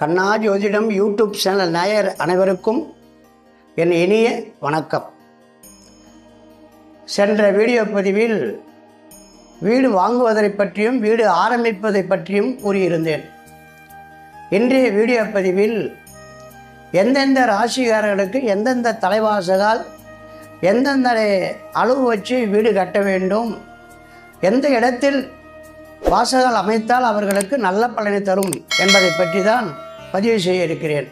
கண்ணா ஜோதிடம் YouTube channel Nair அனைவருக்கும் என் இனிய வணக்கம். சென்ற வீடியோ பதிவில் வீடு வாங்குவதை பற்றியும் வீடு ஆரம்பிப்பதை பற்றியும் கூறியிருந்தேன். இன்றைய வீடியோ பதிவில் எந்தெந்த ராசிக்காரர்களுக்கு எந்தெந்த தலைவாசகால் எந்தெந்த அளவு வச்சு வீடு கட்ட வேண்டும் எந்த இடத்தில் வாசகால் அமைத்தால் அவர்களுக்கு நல்ல பலனை தரும் என்பதை பற்றி தான் பதிவு செய்ய இருக்கிறேன்.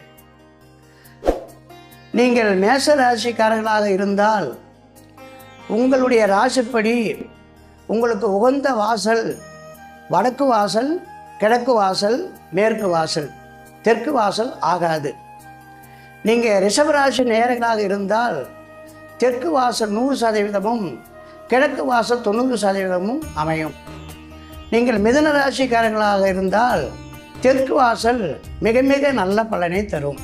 நீங்கள் மேச ராசிக்காரர்களாக இருந்தால் உங்களுடைய ராசிப்படி உங்களுக்கு உகந்த வாசல் வடக்கு வாசல் கிழக்கு வாசல் மேற்கு வாசல் தெற்கு வாசல் ஆகாது. நீங்கள் ரிஷபராசி நேரங்களாக இருந்தால் தெற்கு வாசல் நூறு சதவீதமும் கிழக்கு வாசல் தொண்ணூறு சதவீதமும் அமையும். நீங்கள் மிதன ராசிக்காரர்களாக இருந்தால் தெற்கு வாசல் மிக மிக நல்ல பலனை தரும்.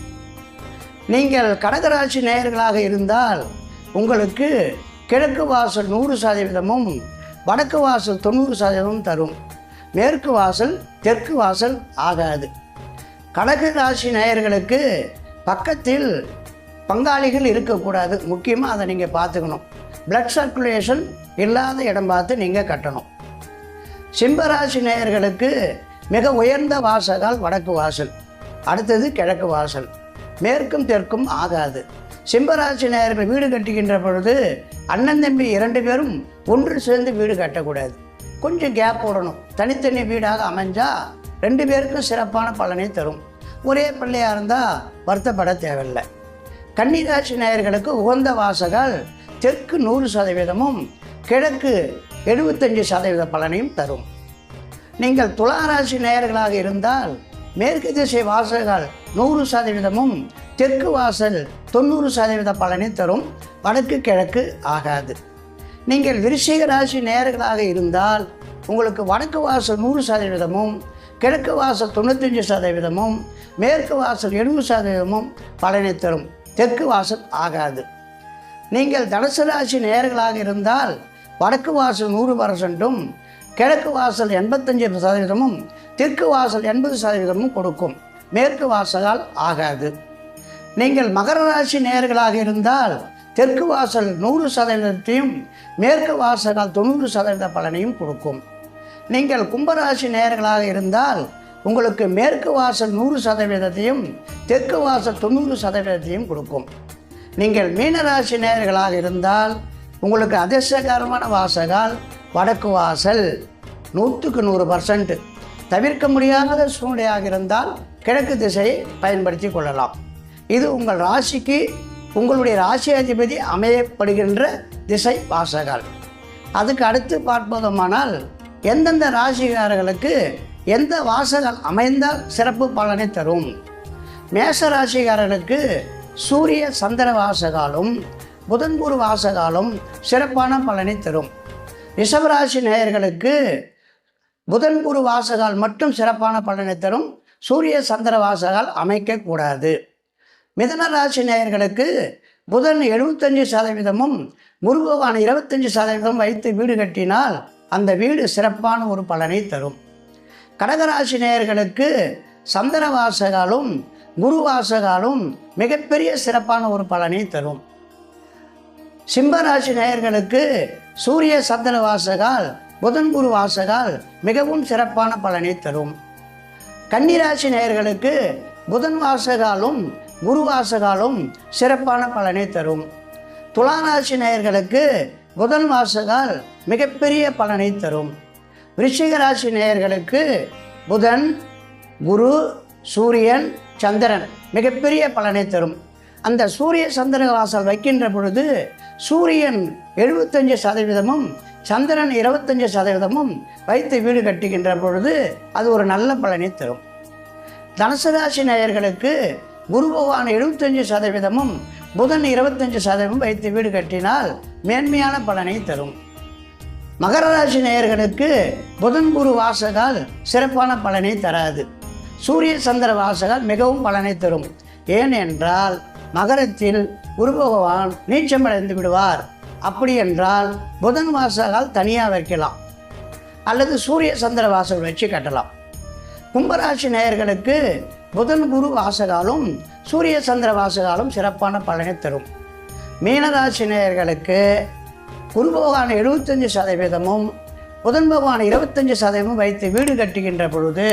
நீங்கள் கடகராசி நேயர்களாக இருந்தால் உங்களுக்கு கிழக்கு வாசல் நூறு சதவீதமும் வடக்கு வாசல் தொண்ணூறு சதவீதமும் தரும். மேற்கு வாசல் தெற்கு வாசல் ஆகாது. கடக ராசி நேயர்களுக்கு பக்கத்தில் பங்காளிகள் இருக்கக்கூடாது. முக்கியமாக அதை நீங்கள் பார்த்துக்கணும். பிளட் சர்க்குலேஷன் இல்லாத இடம் பார்த்து நீங்கள் கட்டணும். சிம்பராசி நேயர்களுக்கு மிக உயர்ந்த வாசகால் வடக்கு வாசல் அடுத்தது கிழக்கு வாசல். மேற்கும் தெற்கும் ஆகாது. சிம்பராசி நேயர்கள் வீடு கட்டுகின்ற பொழுது அண்ணன் தம்பி இரண்டு பேரும் ஒன்று சேர்ந்து வீடு கட்டக்கூடாது. கொஞ்சம் கேப் விடணும் தனித்தனி வீடாக அமைஞ்சால் ரெண்டு பேருக்கும் சிறப்பான பலனை தரும். ஒரே பிள்ளையாக இருந்தால் வருத்தப்பட தேவையில்லை. கன்னிராசி நேயர்களுக்கு உகந்த வாசகால் தெற்கு நூறு சதவீதமும் கிழக்கு எழுபத்தஞ்சு சதவீத பலனையும் தரும். நீங்கள் துளாராசி நேயர்களாக இருந்தால் மேற்கு திசை வாசல்கள் நூறு சதவீதமும் தெற்கு வாசல் தொண்ணூறு சதவீத பலனை தரும் வடக்கு கிழக்கு ஆகாது. நீங்கள் விருச்சிக ராசி நேயர்களாக இருந்தால் உங்களுக்கு வடக்கு வாசல் நூறு சதவீதமும் கிழக்கு வாசல் தொண்ணூத்தஞ்சு சதவீதமும் மேற்கு வாசல் எழுபது சதவீதமும் பலனை தரும். தெற்கு வாசல் ஆகாது. நீங்கள் தனுசு ராசி நேயர்களாக இருந்தால் வடக்கு வாசல் நூறு பர்சன்ட்டும் கிழக்கு வாசல் எண்பத்தஞ்சு சதவீதமும் தெற்கு வாசல் எண்பது சதவீதமும் கொடுக்கும். மேற்கு வாசலால் ஆகாது. நீங்கள் மகர ராசி நேர்களாக இருந்தால் தெற்கு வாசல் நூறு சதவீதத்தையும் மேற்கு வாசலால் தொண்ணூறு சதவீத பலனையும் கொடுக்கும். நீங்கள் கும்பராசி நேர்களாக இருந்தால் உங்களுக்கு மேற்கு வாசல் நூறு சதவீதத்தையும் தெற்கு வாசல் தொண்ணூறு சதவீதத்தையும் கொடுக்கும். நீங்கள் மீனராசி நேர்களாக இருந்தால் உங்களுக்கு அதிர்ஷ்டகரமான வாசகால் வடக்கு வாசல் நூற்றுக்கு நூறு பர்சன்ட் தவிர்க்க முடியாத சூழ்நிலையாக இருந்தால் கிழக்கு திசையை பயன்படுத்தி கொள்ளலாம். இது உங்கள் ராசிக்கு உங்களுடைய ராசி அதிபதி அமையப்படுகின்ற திசை வாசகால் அதுக்கு அடுத்து பார்ப்பதுமானால் எந்தெந்த ராசிகாரர்களுக்கு எந்த வாசகம் அமைந்தால் சிறப்பு பலனை தரும்? மேச ராசிகாரர்களுக்கு சூரிய சந்திர வாசகாலும் புதன் வாசகாலும் சிறப்பான பலனை தரும். ரிஷபராசி நேயர்களுக்கு புதன் குரு வாசகால் மட்டும் சிறப்பான பலனை தரும். சூரிய சந்திர வாசகால் அமைக்கக்கூடாது மிதன ராசி நேயர்களுக்கு புதன் எழுபத்தஞ்சு சதவீதமும் குரு பகவான் இருபத்தஞ்சு சதவீதம் வைத்து வீடு கட்டினால் அந்த வீடு சிறப்பான ஒரு பலனை தரும். கடகராசி நேயர்களுக்கு சந்திர வாசகாலும் குரு வாசகாலும் மிகப்பெரிய சிறப்பான ஒரு பலனை தரும். சிம்மராசி நேயர்களுக்கு சூரிய சந்திர வாசகால் புதன் குரு வாசகால் மிகவும் சிறப்பான பலனை தரும். கன்னிராசி நேயர்களுக்கு புதன் வாசகாலும் குரு வாசகாலும் சிறப்பான பலனை தரும். துளாராசி நேயர்களுக்கு புதன் வாசகால் மிகப்பெரிய பலனை தரும். விருச்சிக ராசி நேயர்களுக்கு புதன் குரு சூரியன் சந்திரன் மிகப்பெரிய பலனை தரும். அந்த சூரிய சந்திர வாசல் வைக்கின்ற பொழுது சூரியன் எழுபத்தஞ்சு சதவீதமும் சந்திரன் இருபத்தஞ்சு சதவீதமும் வைத்து வீடு கட்டுகின்ற பொழுது அது ஒரு நல்ல பலனை தரும். தனுசு ராசி நேயர்களுக்கு குரு பகவான் எழுபத்தஞ்சு சதவீதமும் புதன் இருபத்தஞ்சு சதவீதம் வைத்து வீடு கட்டினால் மேன்மையான பலனை தரும். மகர ராசி நேயர்களுக்கு புதன் குரு வாசகால் சிறப்பான பலனை தராது. சூரிய சந்திர வாசகால் மிகவும் பலனை தரும். ஏனென்றால் மகரத்தில் குரு பகவான் நீச்சமடைந்து விடுவார். அப்படி என்றால் புதன் வாசகால் தனியாக வைக்கலாம். அல்லது சூரிய சந்திர வாசல் வச்சு கட்டலாம். கும்பராசி நேயர்களுக்கு புதன் குரு வாசகாலும் சூரிய சந்திர வாசகாலும் சிறப்பான பலனை தரும். மீனராசி நேயர்களுக்கு குரு பகவான் எழுபத்தஞ்சு சதவீதமும் புதன் பகவான் இருபத்தஞ்சு சதவீதமும் வைத்து வீடு கட்டுகின்ற பொழுது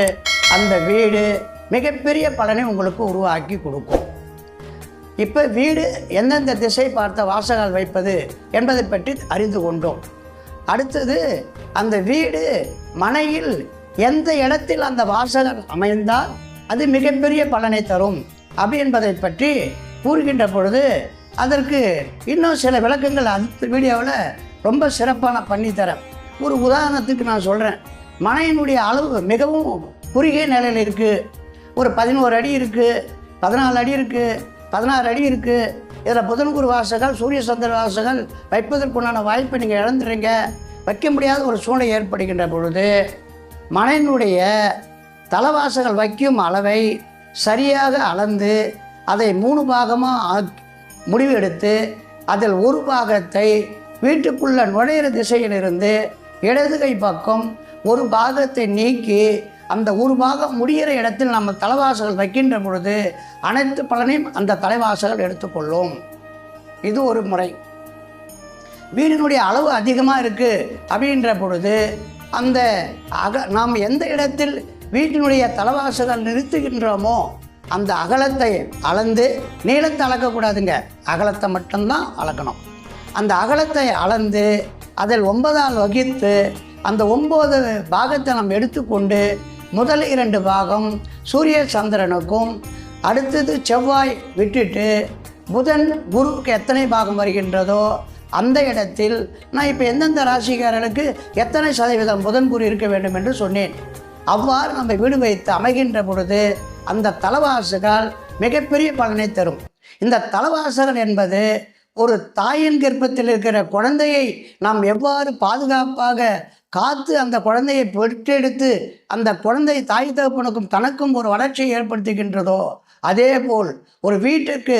அந்த வீடு மிகப்பெரிய பலனை உங்களுக்கு உருவாக்கி கொடுக்கும். இப்போ வீடு எந்தெந்த திசை பார்த்த வாசகால் வைப்பது என்பதை பற்றி அறிந்து கொண்டோம். அடுத்தது அந்த வீடு மனையில் எந்த இடத்தில் அந்த வாசகர் அமைந்தால் அது மிகப்பெரிய பலனை தரும் அப்படி என்பதை பற்றி கூறுகின்ற பொழுது அதற்கு இன்னும் சில விளக்கங்கள் அடுத்த வீடியோவில் ரொம்ப சிறப்பான பண்ணித்தரேன் ஒரு உதாரணத்துக்கு நான் சொல்கிறேன் மனையினுடைய அளவு மிகவும் குறுகிய நிலையில் இருக்குது ஒரு பதினோரு அடி இருக்குது பதினாலு அடி இருக்குது பதினாறு அடி இருக்குது இதில் புதன் குரு வாசகங்கள் சூரிய சந்திர வாசகங்கள் வைப்பதற்குண்டான வாய்ப்பை நீங்கள் இழந்துறீங்க வைக்க முடியாத ஒரு சூழ்நிலை ஏற்படுகின்ற பொழுது மனையினுடைய தலவாசகள் வைக்கும் அளவை சரியாக அளந்து அதை மூணு பாகமாக முடிவு எடுத்து அதில் ஒரு பாகத்தை வீட்டுக்குள்ள நுழையிற திசையிலிருந்து இடது கை பக்கம் ஒரு பாகத்தை நீக்கி அந்த ஒரு பாகம் முடிகிற இடத்தில் நம்ம தலைவாசல் வைக்கின்ற பொழுது அனைத்து பலனையும் அந்த தலைவாசல் எடுத்துக்கொள்ளும். இது ஒரு முறை. வீடினுடைய அளவு அதிகமாக இருக்குது அப்படின்ற பொழுது அந்த அக நாம் எந்த இடத்தில் வீட்டினுடைய தலவாசல் நிறுத்துகின்றோமோ அந்த அகலத்தை அளந்து நீளத்தை அளக்கக்கூடாதுங்க. அகலத்தை மட்டும்தான் அளக்கணும். அந்த அகலத்தை அளந்து அதில் ஒன்பதால் வகித்து அந்த ஒம்பது பாகத்தை நாம் எடுத்துக்கொண்டு முதல் இரண்டு பாகம் சூரிய சந்திரனுக்கும் அடுத்தது செவ்வாய் விட்டுட்டு புதன் குருவுக்கு எத்தனை பாகம் வருகின்றதோ அந்த இடத்தில் நான் இப்போ எந்தெந்த ராசிக்காரர்களுக்கு எத்தனை சதவீதம் புதன் குரு இருக்க வேண்டும் என்று சொன்னேன். அவ்வாறு நம்ம வீடு வைத்து அமைகின்ற பொழுது அந்த தலவாசுகள் மிகப்பெரிய பலனை தரும். இந்த தலவாசகன் என்பது ஒரு தாயின் கர்ப்பத்தில் இருக்கிற குழந்தையை நாம் எவ்வாறு பாதுகாப்பாக காத்து அந்த குழந்தையை பெற்றெடுத்து அந்த குழந்தை தாய் தகப்பனுக்கும் தனக்கும் ஒரு வளர்ச்சியை ஏற்படுத்துகின்றதோ அதே போல் ஒரு வீட்டுக்கு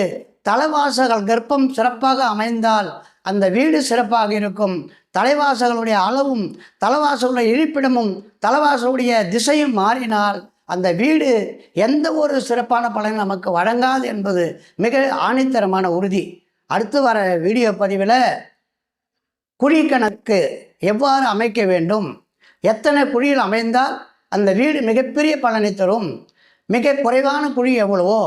தலைவாசகல் கர்ப்பம் சிறப்பாக அமைந்தால் அந்த வீடு சிறப்பாக இருக்கும். தலைவாசகளுடைய அளவும் தலைவாசலுடைய இருப்பிடமும் தலைவாசலுடைய திசையும் மாறினால் அந்த வீடு எந்த ஒரு சிறப்பான பலனை நமக்கு வழங்காது என்பது மிக ஆணித்தரமான உறுதி. அடுத்து வர வீடியோ பதிவில் குழி எவ்வாறு அமைக்க வேண்டும்? எத்தனை குழியில் அமைந்தால் அந்த வீடு மிகப்பெரிய பலனை தரும்? மிக குறைவான குழி எவ்வளவோ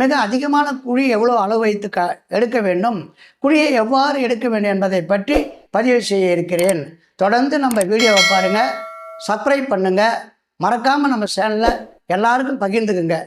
மிக அதிகமான குழி எவ்வளோ அளவு வைத்து க எடுக்க வேண்டும்? குழியை எவ்வாறு எடுக்க வேண்டும் என்பதை பற்றி பதிவு செய்ய இருக்கிறேன். தொடர்ந்து நம்ம வீடியோவை பாருங்கள் சப்ஸ்கிரைப் பண்ணுங்கள் மறக்காமல் நம்ம சேனலை எல்லாருக்கும் பகிர்ந்துக்குங்க.